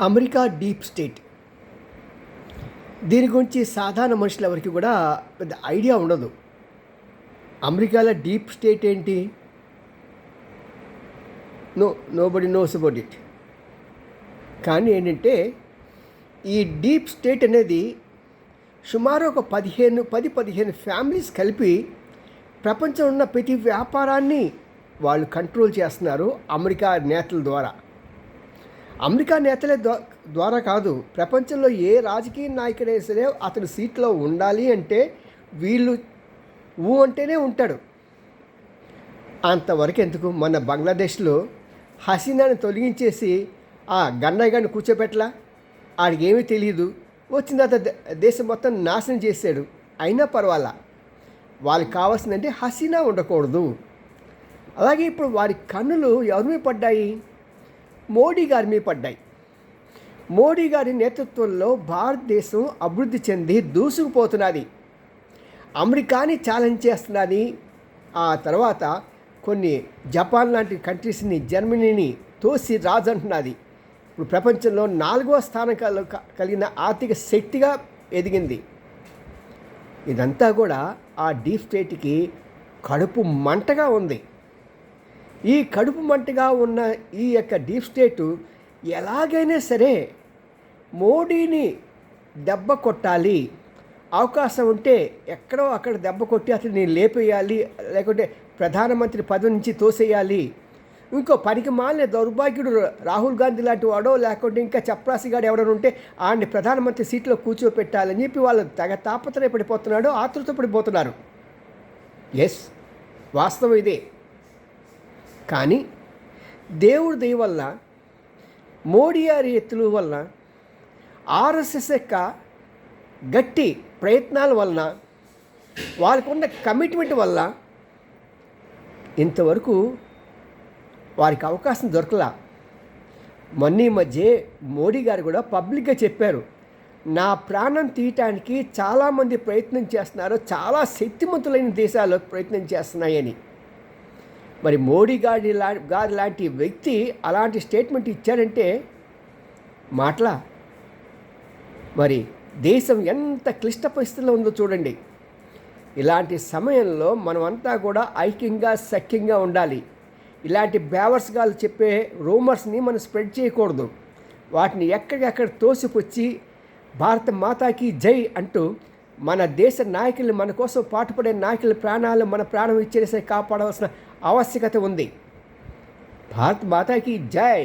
America deep state. దీని గురించి సాధారణ మనుషులు ఎవరికి కూడా పెద్ద ఐడియా ఉండదు. అమెరికాలో డీప్ స్టేట్ ఏంటి? No nobody knows about it. కానీ ఏంటంటే ఈ డీప్ స్టేట్ అనేది సుమారు ఒక పదిహేను పది పదిహేను ఫ్యామిలీస్ కలిపి ప్రపంచంలో ఉన్న ప్రతి వ్యాపారాన్ని వాళ్ళు కంట్రోల్ చేస్తున్నారు అమెరికా నేతల ద్వారా. అమెరికా నేతల ద్వారా కాదు ప్రపంచంలో ఏ రాజకీయ నాయకుడే సరే అతని సీట్లో ఉండాలి అంటే వీళ్ళు ఊ అంటేనే ఉంటాడు. అంతవరకు ఎందుకు? మన బంగ్లాదేశ్లో హసీనాని తొలగించేసి ఆ గన్నయ్య గారిని కూర్చోబెట్టలా ఆడికేమీ ఏమీ తెలియదు వచ్చిన తర్వాత దే- దేశం మొత్తం నాశనం చేశాడు. అయినా పర్వాలా? వాళ్ళకి కావాల్సిందంటే హసీనా ఉండకూడదు. అలాగే ఇప్పుడు వారి కన్నులు ఎవరి మీద పడ్డాయి? మోడీ గారి మీద పడ్డాయి. మోడీ గారి నేతృత్వంలో భారతదేశం అభివృద్ధి చెంది దూసుకుపోతున్నది. అమెరికాని ఛాలెంజ్ చేస్తున్నది. ఆ తర్వాత కొన్ని జపాన్ లాంటి కంట్రీస్ని జర్మనీని తోసి రాజంటున్నది ఇప్పుడు ప్రపంచంలో నాలుగవ స్థానం కలిగిన ఆర్థిక శక్తిగా ఎదిగింది. ఇదంతా కూడా ఆ డీప్ స్టేట్కి కడుపు మంటగా ఉంది. ఈ కడుపు మంటగా ఉన్న ఈ యొక్క డీప్ స్టేటు ఎలాగైనా సరే మోడీని దెబ్బ కొట్టాలి. అవకాశం ఉంటే ఎక్కడో అక్కడ దెబ్బ కొట్టి అతన్ని లేపేయాలి లేకుంటే ప్రధానమంత్రి పదవి నుంచి తోసేయాలి. ఇంకో పనికి మాలిన దౌర్భాగ్యుడు రాహుల్ గాంధీ లాంటి వాడో లేకుంటే ఇంకా చప్రాసిగాడు ఎవరైనా ఉంటే ఆయన్ని ప్రధానమంత్రి సీట్లో కూర్చోపెట్టాలని చెప్పి వాళ్ళు తెగ తాపత్రయపడిపోతున్నాడు ఆతృతపడిపోతున్నారు. ఎస్ వాస్తవం ఇదే. కానీ దేవుడి దయ వల్ల మోడీ ఎత్తుల వల్ల ఆర్ఎస్ఎస్ యొక్క గట్టి ప్రయత్నాల వలన వాళ్ళకు ఉన్న కమిట్మెంట్ వల్ల ఇంతవరకు వారికి అవకాశం దొరకలా. మొన్న ఈ మధ్య మోడీ గారు కూడా పబ్లిక్గా చెప్పారు నా ప్రాణం తీయటానికి చాలామంది ప్రయత్నం చేస్తున్నారు చాలా శక్తిమంతులైన దేశాలు ప్రయత్నం చేస్తున్నాయని. మరి మోడీ గారి లా గారి లాంటి వ్యక్తి అలాంటి స్టేట్మెంట్ ఇచ్చారంటే మాటల? మరి దేశం ఎంత క్లిష్ట పరిస్థితిలో ఉందో చూడండి. ఇలాంటి సమయంలో మనమంతా కూడా ఐక్యంగా సఖ్యంగా ఉండాలి. ఇలాంటి బేవర్స్గాలు చెప్పే రూమర్స్ని మనం స్ప్రెడ్ చేయకూడదు. వాటిని ఎక్కడికెక్కడ తోసిపుచ్చి భారత మాతాకి జై అంటూ మన దేశ నాయకులు మన కోసం పాటుపడే నాయకుల ప్రాణాలు మన ప్రాణం ఇచ్చేసే కాపాడవలసిన ఆవశ్యకత ఉంది భారత్ మాతాకి జై